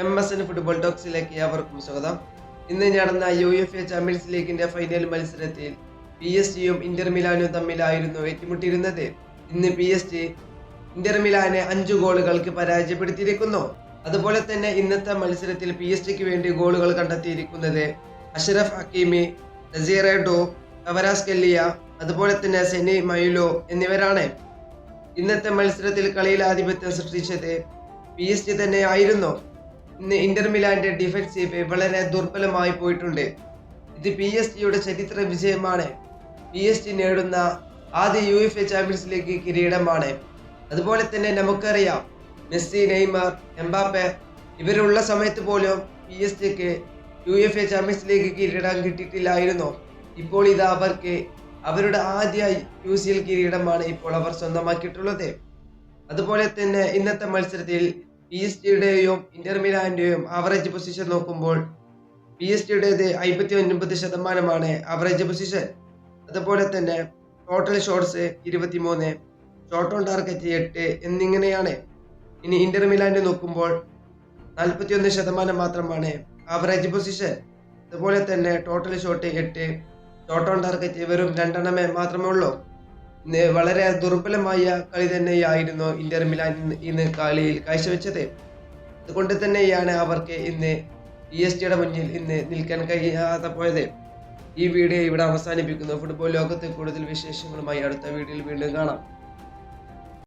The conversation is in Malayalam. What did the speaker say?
എം എസ് എൻ ഫുട്ബോൾ ടോക്സിലേക്ക് അവർക്കും സ്വാഗതം. ഇന്ന് നടന്ന യു എഫ് എ ചാമ്പ്യൻസ് ലീഗിന്റെ ഫൈനൽ മത്സരത്തിൽ പി എസ് ജിയും ഇന്റർ മിലാനും തമ്മിലായിരുന്നു ഏറ്റുമുട്ടിയിരുന്നത്. ഇന്ന് പി എസ് ജി ഇന്റർ മിലാനെ അഞ്ചു ഗോളുകൾക്ക് പരാജയപ്പെടുത്തിയിരിക്കുന്നു. അതുപോലെ തന്നെ ഇന്നത്തെ മത്സരത്തിൽ പി എസ് ജിക്ക് വേണ്ടി ഗോളുകൾ കണ്ടെത്തിയിരിക്കുന്നത് അഷറഫ് ഹക്കീമി നസീറേഡോ കവരാസ് കെല്ലിയ അതുപോലെ തന്നെ സെനി മയുലോ എന്നിവരാണ്. ഇന്നത്തെ മത്സരത്തിൽ കളിയിൽ ആധിപത്യം സൃഷ്ടിച്ചത് പി എസ് ജി തന്നെ ആയിരുന്നു ഇന്ന് ഇന്റർ മിലാന്റെ ഡിഫൻസീവ് വളരെ ദുർബലമായി പോയിട്ടുണ്ട്. ഇത് പി എസ് ജിയുടെ ചരിത്ര വിജയമാണ്. പി എസ് ജി നേടുന്ന ആദ്യ U F A champions league കിരീടമാണ്. അതുപോലെ തന്നെ നമുക്കറിയാം മെസ്സി നെയ്മർ എംബാപ്പെ ഇവരുള്ള സമയത്ത് പോലും പി എസ് ജിക്ക് U F A champions league കിരീടം കിട്ടിയിട്ടില്ലായിരുന്നു. ഇപ്പോൾ ഇത് അവർക്ക് അവരുടെ ആദ്യ യു സി എൽ കിരീടമാണ് ഇപ്പോൾ അവർ സ്വന്തമാക്കിയിട്ടുള്ളത്. അതുപോലെ തന്നെ ഇന്നത്തെ മത്സരത്തിൽ പി എസ് ജിയുടെയും ഇന്റർ മിലാന്റെയും ആവറേജ് പൊസിഷൻ നോക്കുമ്പോൾ പി എസ് ജിയുടേത് അമ്പത്തി ഒൻപത് ശതമാനമാണ് ആവറേജ് പൊസിഷൻ അതുപോലെ തന്നെ ടോട്ടൽ ഷോട്ട്സ് ഇരുപത്തിമൂന്ന് ഷോട്ട് ഓൺ ടാർഗറ്റ് എട്ട് എന്നിങ്ങനെയാണ്. ഇനി ഇന്റർ മിലാൻഡ് നോക്കുമ്പോൾ നാൽപ്പത്തിയൊന്ന് ശതമാനം മാത്രമാണ് ആവറേജ് പൊസിഷൻ അതുപോലെ തന്നെ ടോട്ടൽ ഷോട്ട് എട്ട് ഷോട്ട് ഓൺ ടാർഗറ്റ് വെറും രണ്ടെണ്ണമേ മാത്രമേ ഉള്ളൂ. വളരെ ദുർബലമായ കളി തന്നെയായിരുന്നു ഇന്റർ മിലാൻ ഇന്ന് കളിയിൽ കാഴ്ചവെച്ചത്. അതുകൊണ്ട് തന്നെയാണ് അവർക്ക് ഇന്ന് പി എസ് ടിയുടെ മുന്നിൽ ഇന്ന് നിൽക്കാൻ കഴിയാതെ പോയത്. ഈ വീഡിയോ ഇവിടെ അവസാനിപ്പിക്കുന്നു. ഫുട്ബോൾ ലോകത്തെ കൂടുതൽ വിശേഷങ്ങളുമായി അടുത്ത വീഡിയോയിൽ വീണ്ടും കാണാം.